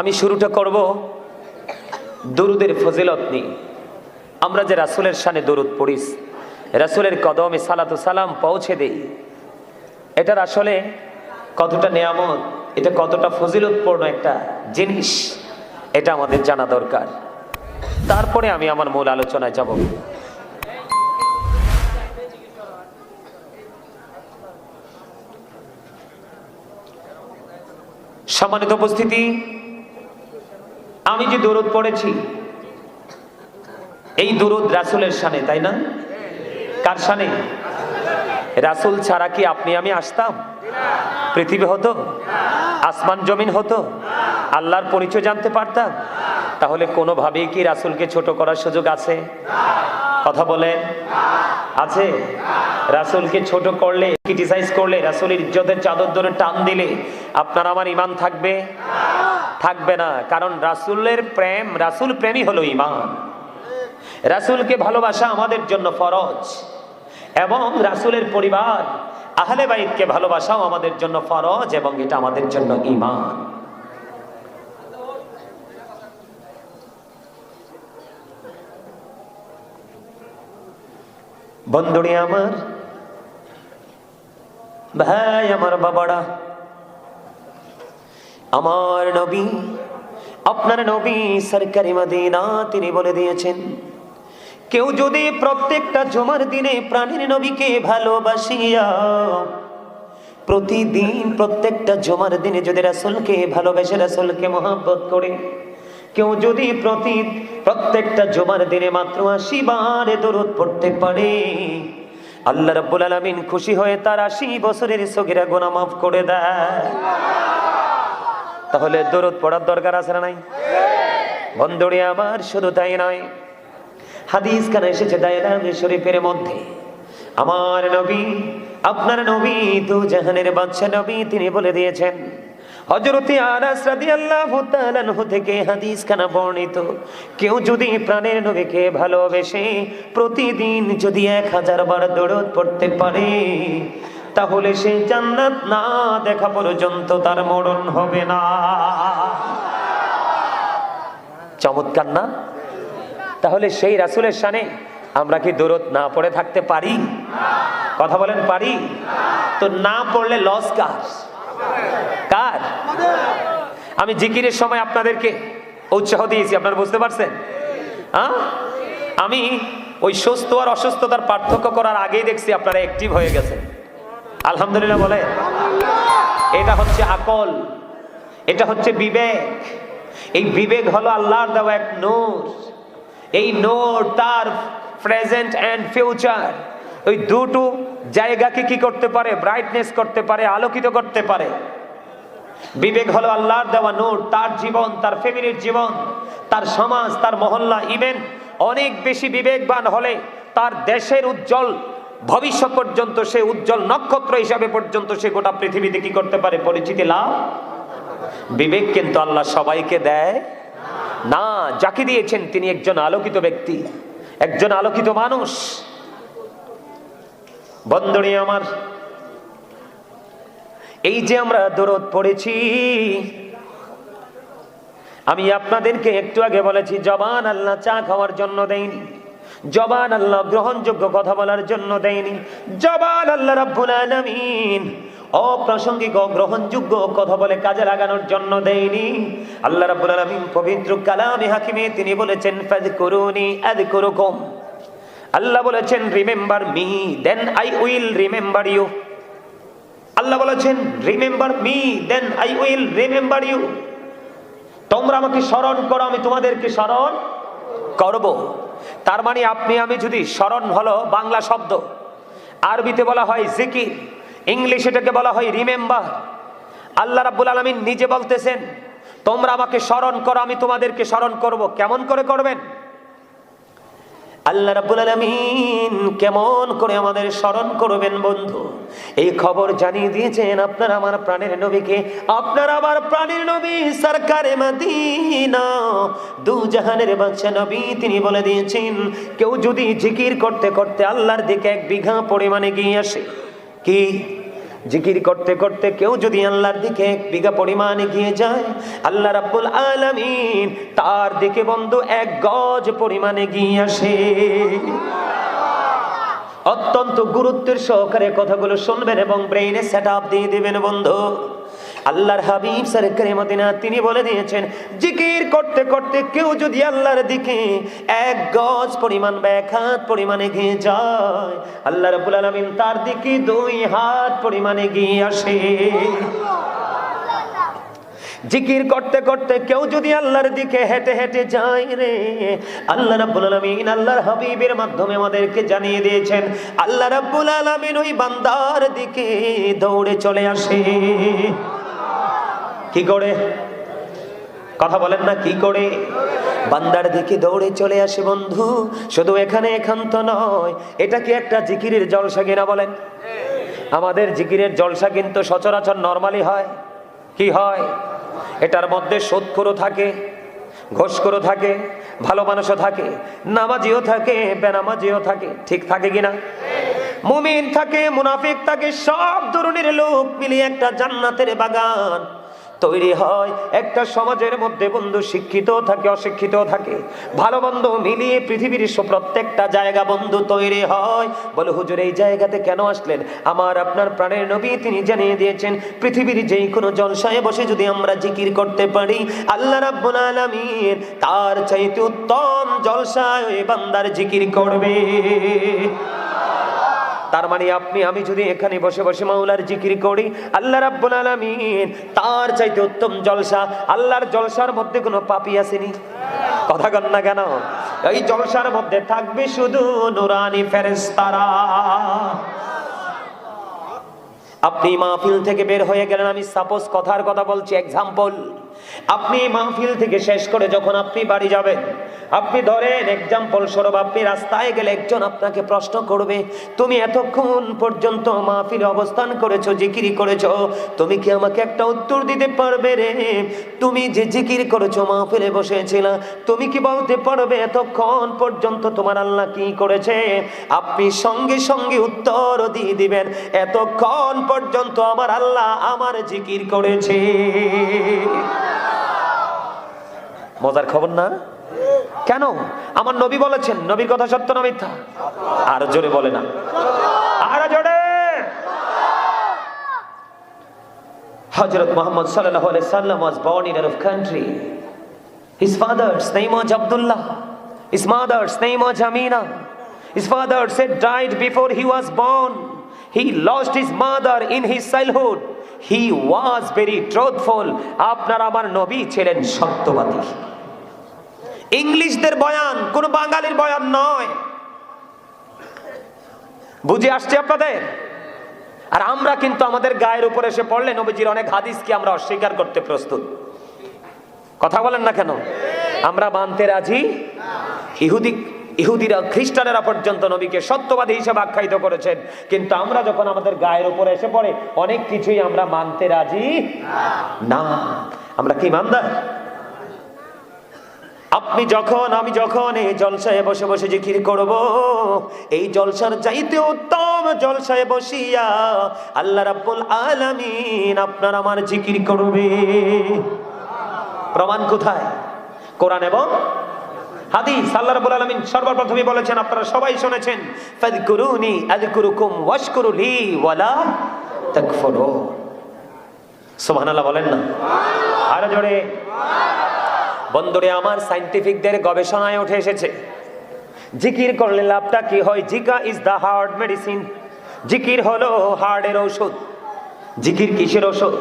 আমি শুরুটা করব দরুদের ফজিলত নিয়ে। আমরা যে রাসুলের সানে দরুদ পড়িস রাসুলের কদমে সালাতু সালাম পৌঁছে দেই। এটার আসলে কতটা নেয়ামত, এটা কতটা ফজিলতপূর্ণ একটা জিনিস, এটা আমাদের জানা দরকার। তারপরে আমি আমার মূল আলোচনায় যাব। সম্মানিত উপস্থিতি আমি যে দরুদ পড়েছি, এই দরুদ রাসুলের সানে তাই না? কার সানে রাসুল ছাড়া কি আপনি আমি আসতাম? পৃথিবী হতো? আসমান, জমিন হতো? আল্লাহর পরিচয় জানতে পারতাম? তাহলে কোনোভাবেই কি রাসুলকে ছোট করার সুযোগ আছে? কথা বলেন। আছে? রাসুলকে ছোট করলে ক্রিটিসাইজ করলে, রাসুলের ইজ্জতের চাদর ধরে টান দিলে আপনার আমার ইমান থাকবে? থাকবে না। কারণ রাসুলের প্রেম, রাসুল প্রেমই হলো ইমান রাসুলকে ভালোবাসা আমাদের জন্য ফরজ। এবং রাসুলের পরিবার, আহলে বাইতকে ভালোবাসাও আমাদের জন্য ফরজ এবং এটা আমাদের জন্য ইমান বন্ধুরে আমার, ভাই আমার বাবারা আমার নবী, আপনার নবী সরকারি মদিনা তিনি বলে দিয়েছেন, কেউ যদি প্রত্যেকটা জমার দিনে প্রাণীর নবীকে ভালোবাসিয়া, প্রতিদিন প্রত্যেকটা জমার দিনে যদি রাসুলকে ভালোবেসে রাসুলকে মহাব্বত করে, কেউ যদি প্রতি, প্রত্যেকটা জমার দিনে মাত্র আশি বারে দরুদ পড়তে পারে, আল্লাহ রাব্বুল আলামিন খুশি হয়ে তার আশি বছরের সগিরা গোনা মাফ করে দেয়। তাহলে দরুদ পড়ার দরকার আছে না নাই? বন্ধুরে, আমার শুধু তাই নয়। হাদিস কানে এসেছে দায়লাম শরীফের মধ্যে। আমার নবী, আপনার নবী, দু জাহানের বাদশা নবী, তিনি বলে দিয়েছেন হজরতে থেকে হাদিস খানা বর্ণিত, কেউ যদি প্রাণের নবীকে ভালোবেসে প্রতিদিন যদি এক হাজার বার দৌড় পড়তে পারে তাহলে সেই জান্নাত না দেখা পর্যন্ত তার মরণ হবে না। চমৎকার না? তাহলে সেই রাসুলের সানে আমরা কি দূরত না পড়ে থাকতে পারি? কথা বলেন, পারি? তো না পড়লে লস কার? কার? আমি জিকিরের সময় আপনাদেরকে উৎসাহ দিয়েছি, আপনারা বুঝতে পারছেন? হ্যাঁ? আমি ওই সুস্থ আর অসুস্থতার পার্থক্য করার আগেই দেখছি আপনারা অ্যাক্টিভ হয়ে গেছে আলহামদুলিল্লাহ বলে। এটা হচ্ছে আকল, এটা হচ্ছে বিবেক। এই বিবেক হলো আল্লাহর দেওয়া এক নূর। এই নূর তার প্রেজেন্ট অ্যান্ড ফিউচার ওই দুটো জায়গাকে কি করতে পারে? ব্রাইটনেস করতে পারে, আলোকিত করতে পারে। বিবেক হলো আল্লাহর দেওয়া নূর, তার জীবন, তার ফ্যামিলির জীবন, তার সমাজ, তার মহল্লা। ইভেন অনেক বেশি বিবেকবান হলে তার দেশের উজ্জ্বল ভবিষ্যৎ পর্যন্ত সে উজ্জ্বল নক্ষত্র হিসাবে পর্যন্ত সে গোটা পৃথিবীতে কি করতে পারে? পরিচিতি লাভ? বিবেক কিন্তু আল্লাহ সবাইকে দেয়। না, যাকে দিয়েছেন তিনি একজন আলোকিত ব্যক্তি, একজন আলোকিত মানুষ। বন্ধনী আমার, এই যে আমরা দরদ পড়েছি, আমি আপনাদেরকে একটু আগে বলেছি, জবান আল্লাহ চা খাওয়ার জন্য দেয়নি। জবান আল্লাহ গ্রহণযোগ্য কথা বলার জন্য দেয়নি। জবান আল্লাহ রাব্বুল আলামিন অপ্রাসঙ্গিক, অগ্রহণযোগ্য কথা বলে কাজে লাগানোর জন্য দেয়নি। আল্লাহ রাব্বুল আলামিন পবিত্র কালামে হাকিমে তিনি বলেছেন, ফাযকুরুনি আযকুরুকুম। আল্লাহ বলেছেন, remember me, then I will remember you. Allah বলেছেন, remember me, then I will remember you. তোমরা আমাকে স্মরণ করো, আমি তোমাদেরকে স্মরণ করব। তার মানে আপনি, আমি যদি স্মরণ হলো বাংলা শব্দ, আরবিতে বলা হয় জিকি ইংলিশ এটাকে বলা হয় রিমেম্বার, আল্লাহ রাব্বুল আলমিন নিজে বলতেছেন, তোমরা আমাকে স্মরণ করো, আমি তোমাদেরকে স্মরণ করব। কেমন করে করবেন? আল্লাহ রাব্বুল আলামিন কেমন করে আমাদের স্মরণ করবেন বন্ধু? এই খবর জানিয়ে দিয়েছেন আপনার আমার প্রাণের নবীকে। আপনার আমার প্রাণের নবী সরকারে মদিনা। বাদশা নবী তিনি বলে দিয়েছেন, কেউ যদি জিকির করতে করতে আল্লাহর দিকে এক বিঘা পরিমাণে গিয়ে আসে, কি? জিকির করতে করতে কেউ যদি আল্লাহর দিকে এক বিঘা পরিমাণ এগিয়ে যায়, আল্লাহ রাব্বুল আলামিন তার দিকে বন্ধু এক গজ পরিমাণে এগিয়ে আসে। অত্যন্ত গুরুত্বের সহকারে কথাগুলো শুনবেন এবং ব্রেইনে সেট আপ দিয়ে দেবেন বন্ধু। আল্লাহর হাবিব সরকারে মদিনা তিনি বলে দিয়েছেন, জিকির করতে করতে কেউ যদি আল্লাহর দিকে এক গজ পরিমাণ বা এক হাত পরিমাণে গিয়ে যায়, আল্লাহ রাব্বুল আলামিন তার দিকে দুই হাত পরিমাণে গিয়ে আসে। জিকির করতে করতে কেউ যদি আল্লাহর দিকে হেঁটে হেঁটে যায় রে, আল্লাহ রাব্বুল আলামিন আল্লাহর হাবিবের মাধ্যমে আমাদেরকে জানিয়ে দিয়েছেন, আল্লাহ রাব্বুল আলামিন ওই বান্দার দিকে দৌড়ে চলে আসে। কি করে? কথা বলেন না, কি করে? বান্দার দিকে দৌড়ে চলে আসে বন্ধু, শুধু এখানে একান্ত নয়, এটা কি একটা জিকিরের জলসা কিনা বলেন? আমাদের জিকিরের জলসা কিন্তু সচরাচর নর্মালি হয়। কি হয়? এটার মধ্যে সোদখোরও থাকে, ঘোষখোরও থাকে, ভালো মানুষও থাকে, নামাজিও থাকে, বেনামাজিও থাকে, ঠিক থাকে কিনা? মুমিন থাকে, মুনাফিক থাকে, সব ধরনের লোক মিলিয়ে একটা জান্নাতের বাগান। তৈরি হয়। একটা সমাজের মধ্যে বন্ধু শিক্ষিত থাকে অশিক্ষিত থাকে। ভালো বন্ধু মিলিয়ে পৃথিবীর প্রত্যেকটা জায়গা বন্ধু তৈরি হয়। বলে, হুজুর, এই জায়গাতে কেন আসলেন? আমার আপনার প্রাণের নবী তিনি জানিয়ে দিয়েছেন, পৃথিবীর যেই কোনো জলসায় বসে যদি আমরা জিকির করতে পারি, আল্লাহ রাব্বুল আলামিন তার চাইতে উত্তম জলসায় বান্দার জিকির করবে। তার মানে আপনি, আমি যদি এখানে বসে বসে মাওলার জিকির করি, আল্লাহ রাব্বুল আলামিন তার চাইতে উত্তম জলসা, আল্লাহর জলসার মধ্যে কোনো পাপি আসেনি? কথা কন না কেন? এই জলসার মধ্যে থাকবে শুধু নুরানি ফেরেশতারা। আপনি মাহফিল থেকে বের হয়ে গেলেন, আমি সাপোজ কথার কথা বলছি এক্সাম্পল আপনি মাহফিল থেকে শেষ করে যখন আপনি বাড়ি যাবেন আপনি ধরেন এক্সাম্পল স্বরূপ আপনি রাস্তায় গেলে একজন আপনাকে প্রশ্ন করবে, তুমি এতক্ষণ পর্যন্ত মাহফিলে অবস্থান করেছ, জিকিরি করেছ, তুমি কি আমাকে একটা উত্তর দিতে পারবে রে? তুমি যে জিকির করেছ মাহফিলে বসেছিল, তুমি কি বলতে পারবে এতক্ষণ পর্যন্ত তোমার আল্লাহ কি করেছে? আপনি সঙ্গে সঙ্গে উত্তর দিয়ে দিবেন, এতক্ষণ পর্যন্ত আমার আল্লাহ আমার জিকির করেছে। মজার খবর না? কেন আমার নবী বলেছেন নবীর কথা সত্য না মিথ্যা আর জোরে বলে না আর জোরে হজরত মোহাম্মদ সাল্লাল্লাহু সাল্লাম was born in Arab country his father's name was Abdullah his mother's name was Amina his father said died before he was born he lost his mother in his childhood he was very truthful আপনার আমার নবী ছিলেন সত্যবাদী ইংলিশদের বয়ান, কোন বাঙালির বয়ান নয়। বুঝে আসছে আপনাদের? আর আমরা কিন্তু আমাদের গায়ের উপর এসে পড়লে নবীজির অনেক হাদিসকে আমরা অস্বীকার করতে প্রস্তুত। কথা বলেন না কেন? আমরা মানতে রাজি? ইহুদি, ইহুদিরা, খ্রিস্টানেরা পর্যন্ত নবীকে সত্যবাদী হিসেবে আখ্যায়িত করেছেন। কিন্তু আমরা যখন আমাদের গায়ের উপরে এসে পড়ে, অনেক কিছুই আমরা মানতে রাজি? না। আমরা কি মানদার আপনি যখন, আমি যখন এই জলসায় বসে বসে জিকির করব, এই জলসার চাইতে উত্তম জলসায় বসিয়া আল্লাহ রাব্বুল আলামিন আপনার আমার জিকির করবে। প্রমাণ কোথায়? কোরআন এবং হাদিস। আল্লাহ রাব্বুল আলামিন সর্বপ্রথমে বলেছেন, আপনারা সবাই শুনেছেন, ফাযকুরুনি আযকুরুকুম ওয়াশকুরুলি ওয়ালা তাকফুরুন। সুবহানাল্লাহ বলেন না? আর জোরে। বন্ধুরে, আমার সাইন্টিফিকদের গবেষণায় উঠে এসেছে। জিকির করলে লাভটা কি হয়? জিকা ইজ দ্য হার্ট মেডিসিন জিকির হলো হার্টের ঔষধ। জিকির কিসের ওষুধ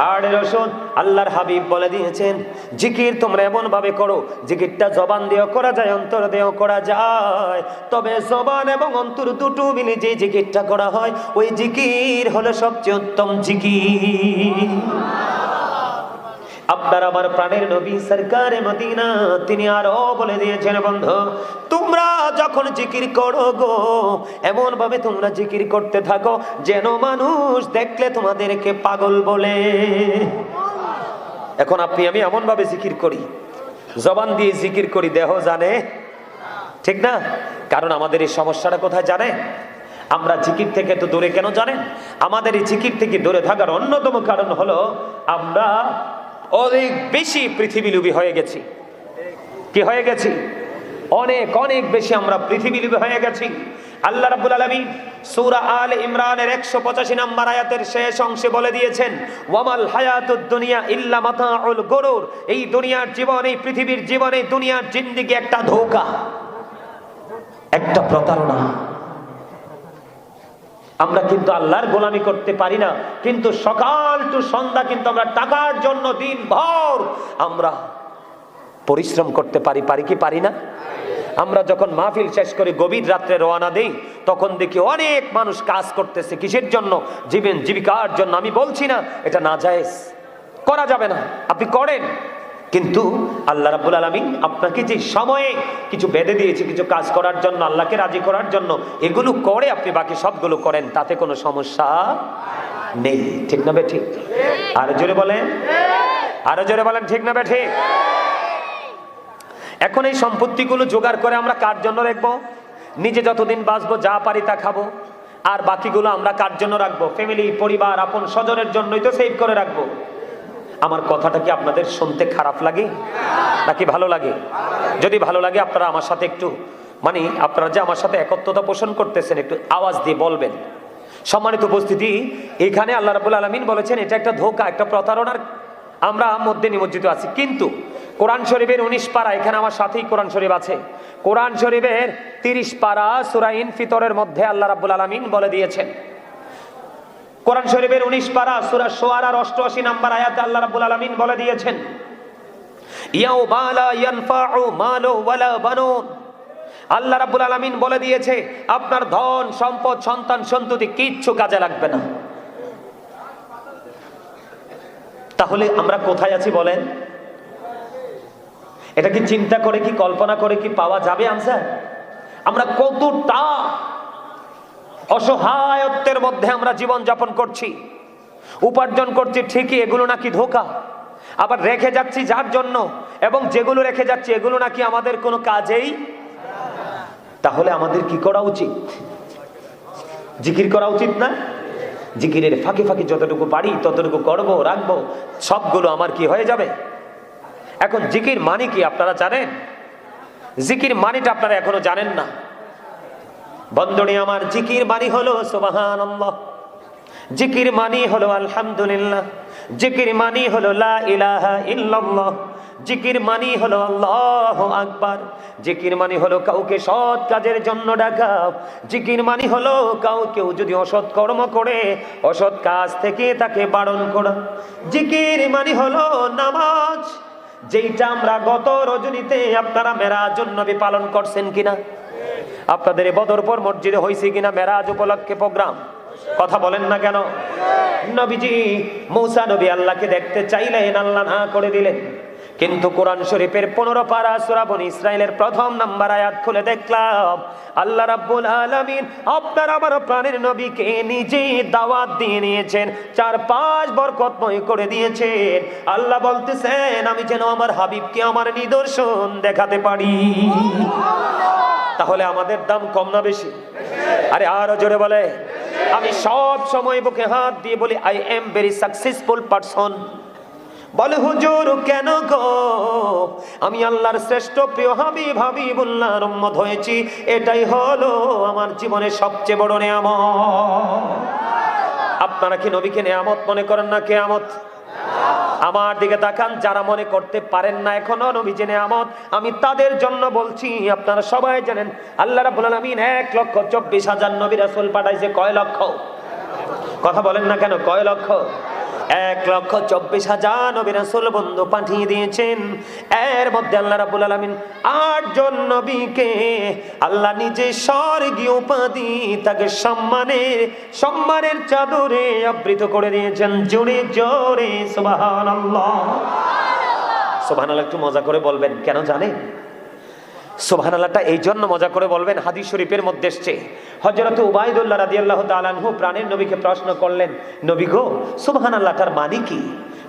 হার্টের ওষুধ আল্লাহর হাবিব বলে দিয়েছেন, জিকির তোমরা এমন ভাবে করো, জিকিরটা জবান দিয়েও করা যায়, অন্তর দিয়েও করা যায়। তবে জবান এবং অন্তর দুটো মিলে যে জিকিরটা করা হয়, ওই জিকির হলো সবচেয়ে উত্তম জিকির। আপনার আমার প্রাণের নবী সরকারে মদিনা, তিনি আরও বলে দিয়েছেন, বন্ধু, তোমরা যখন জিকির করো গো এমন ভাবে তোমরা জিকির করতে থাকো, যেন মানুষ দেখলে তোমাদেরকে পাগল বলে। এখন আপনি, আমি এমন ভাবে জিকির করি, জবান দিয়ে জিকির করি, দেহ জানে, ঠিক না? কারণ আমাদের এই সমস্যাটা কোথায় জানে? আমরা জিকির থেকে তো দূরে কেন জানেন? আমাদের এই জিকির থেকে দূরে থাকার অন্যতম কারণ হলো আমরা অনেক বেশি পৃথিবীলুবী হয়ে গেছি। কি হয়ে গেছি? অনেক অনেক বেশি আমরা পৃথিবীলুবী হয়ে গেছি। আল্লাহ রাব্বুল আলামিন সূরা আল ইমরানের 185 নম্বর আয়াতের শেষ অংশে বলে দিয়েছেন, ওয়ামাল হায়াতুদ দুনিয়া ইল্লা মাতাউল গুরুর। এই দুনিয়ার জীবন, এই পৃথিবীর জীবন, এই দুনিয়ার জিন্দেগি একটা ধোঁকা, একটা প্রতারণা। আমরা কিন্তু আল্লাহর গোলামি করতে পারি না, কিন্তু সকাল টু সন্ধ্যা কিন্তু আমরা টাকার জন্য দিন ভর আমরা পরিশ্রম করতে পারি পারি কি পারি না? আমরা যখন মাহফিল শেষ করে গভীর রাত্রে রওনা দেই, তখন দেখি অনেক মানুষ কাজ করতেছে কিসের জন্য? জীবন, জীবিকার জন্য। আমি বলছি না, এটা না জায়েজ করা যাবে না। আপনি করেন। কিন্তু আল্লাহ রাব্বুল আলামিন আপনাকে যে সময়ে কিছু বেঁধে দিয়েছে, কিছু কাজ করার জন্য, আল্লাহকে রাজি করার জন্য, এগুলো করে আপনি বাকি সবগুলো করেন, তাতে কোনো সমস্যা নেই। ঠিক না বে ঠিক? আরও জোরে বলেন। আরও জোরে বলেন, ঠিক না বে ঠিক? এখন এই সম্পত্তিগুলো জোগাড় করে আমরা কার জন্য রাখব? নিজে যতদিন বাঁচবো, যা পারি তা খাব। আর বাকিগুলো আমরা কার জন্য রাখব? ফ্যামিলি পরিবার আপন স্বজনের জন্যই তো সেভ করে রাখব। আমার কথাটা কি আপনাদের শুনতে খারাপ লাগে? নাকি ভালো লাগে? যদি ভালো লাগে, আপনারা আমার সাথে একটু মানে আপনারা যে আমার সাথে একত্রতা পোষণ করতেছেন, একটু আওয়াজ দিয়ে বলবেন। সম্মানিত উপস্থিতি, এখানে আল্লাহ রাবুল আলমিন বলেছেন, এটা একটা ধোকা, একটা প্রতারণার আমরা মধ্যে নিমজ্জিত আছি। কিন্তু কোরআন শরীফের উনিশ পারা, এখানে আমার সাথেই কোরআন শরীফ আছে। কোরআন শরীফের তিরিশ পারা সুরাইন ফিতরের মধ্যে আল্লাহ রাবুল আলমিন বলে দিয়েছেন কোরআন শরীফের উনিশ পারা, সুরা সোয়ারার অষ্টআশি নাম্বার আয়াতে আল্লাহ রাবুল আলমিন বলে দিয়েছেন আল্লাহ রাব্বুল আলামিন বলে দিয়েছে, আপনার ধন, সম্পদ, সন্তান, সন্ততি কিচ্ছু কাজে লাগবে না। তাহলে আমরা কোথায় আছি বলেন? এটা কি চিন্তা করে কি কল্পনা করে কি পাওয়া যাবে? আনসার? আমরা কতটা অসহায়ত্বের মধ্যে আমরা জীবন যাপন করছি। উপার্জন করছি ঠিকই, এগুলো নাকি ধোকা। আবার রেখে যাচ্ছি যার জন্য, এবং যেগুলো রেখে যাচ্ছি এগুলো নাকি আমাদের কোনো কাজেই তাহলে আমাদের কি করা উচিত? জিকির করা উচিত না? জিকিরের ফাঁকে ফাঁকে যতটুকু পারি, ততটুকু করব, রাখব, সবগুলো আমার কি হয়ে যাবে? এখন জিকির মানে কি আপনারা জানেন? জিকির মানিটা আপনারা এখনও জানেন না। বন্ধনে আমার জিকির মানি হলো সুবাহান জিকির মানি হলো আলহামদুলিল্লাহ। জিকির মানি হলো লা ইলাহা জিকির মানি হলো আল্লাহ আকবার। জিকির মানি হলো কাউকে সৎ কাজের জন্য ডাকা। জিকির মানি হলো কাউ কেউ যদি অসৎ কর্ম করে, অসৎ কাজ থেকে তাকে বারণ করা। জিকির মানি হলো নামাজ। যেইটা আমরা গত রজনীতে আপনারা মেরাজ নবী পালন করছেন কিনা? আপনাদের বদরপুর মসজিদে হয়েছে কিনা মেরাজ উপলক্ষে প্রোগ্রাম। কথা বলেন না কেন? নবীজি, মৌসা নবী আল্লাহকে দেখতে চাইলেন, আল্লাহ না করে দিলেন। কিন্তু কোরআন শরীফের পনেরো পারা সুরাবন ইসরায়েলের প্রথম নাম্বার আয়াত খুলে দেখলাম, আল্লাহ রাব্বুল আলামিন আপনার আমার প্রাণের নবীকে নিজে দাওয়াত দিয়ে নিয়েছেন চার পাঁচ বরকতময় করে দিয়েছেন। আল্লাহ বলতেছেন, আমি যেন আমার হাবিবকে আমার নিদর্শন দেখাতে পারি। তাহলে আমাদের দাম কম না বেশি? আরে আরও জোরে বলে। আমি সব সময় বুকে হাত দিয়ে বলি I am very successful person বলে, হুজুর, কেন গো? আমি আল্লাহর শ্রেষ্ঠ প্রিয় হাবি ভাবি বললার উম্মত হয়েছি। এটাই হলো আমার জীবনের সবচেয়ে বড় নেয়ামত। আপনারা কি নবীকে নেয়ামত মনে করেন না কেয়ামত? আমার দিকে তাকান, যারা মনে করতে পারেন না এখনও নবী জেনে আমত আমি তাদের জন্য বলছি, আপনারা সবাই জানেন, আল্লাহ রাবুল আলমিন এক লক্ষ চব্বিশ হাজার নবী রাসুল পাঠাইছে, কয় লক্ষ? কথা বলেন না কেন, কয় লক্ষ? এক লক্ষ চব্বিশ হাজার নবী রাসূল বন্ধু পাঠিয়ে দিয়েছেন। এর মধ্যে আল্লাহ রাব্বুল আলামিন আটজন নবীকে আল্লাহ নিজে স্বর্গীয় উপাধি, তাকে সম্মানে, সম্মানের চাদরে আবৃত করে দিয়েছেন। জোরে জোরে, সুবহানাল্লাহ। সুবহানাল্লাহ, একটু মজা করে বলবেন, কেন জানেন? সোভান আল্লাহটা এই জন্য মজা করে বলবেন, হাদিস শরীফের মধ্যে এসছে। হজরত উবাইদুল্লাহ রাদি আল্লাহ তালানহু প্রাণের নবীকে প্রশ্ন করলেন, নবী গো সোভান আল্লাহটার মানি কি?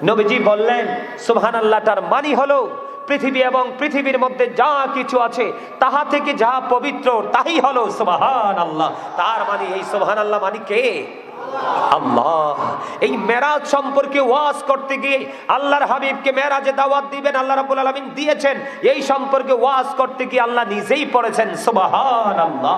নবীজি বললেন সোভান আল্লাহটার মানি হলো পৃথিবী এবং পৃথিবীর মধ্যে যা কিছু আছে, তাহা থেকে যা পবিত্র তাই হলো সোভান আল্লাহ তার মানে এই সোভান আল্লাহ মানি কে? আল্লাহ, এই মেরাজ সম্পর্কে ওয়াজ করতে গিয়ে আল্লাহর হাবিবকে মেরাজে দাওয়াত দিবেন, আল্লাহ রাবুল আলমিন দিয়েছেন। এই সম্পর্কে ওয়াজ করতে গিয়ে আল্লাহ নিজেই পড়েছেন, সুবহানাল্লাহ।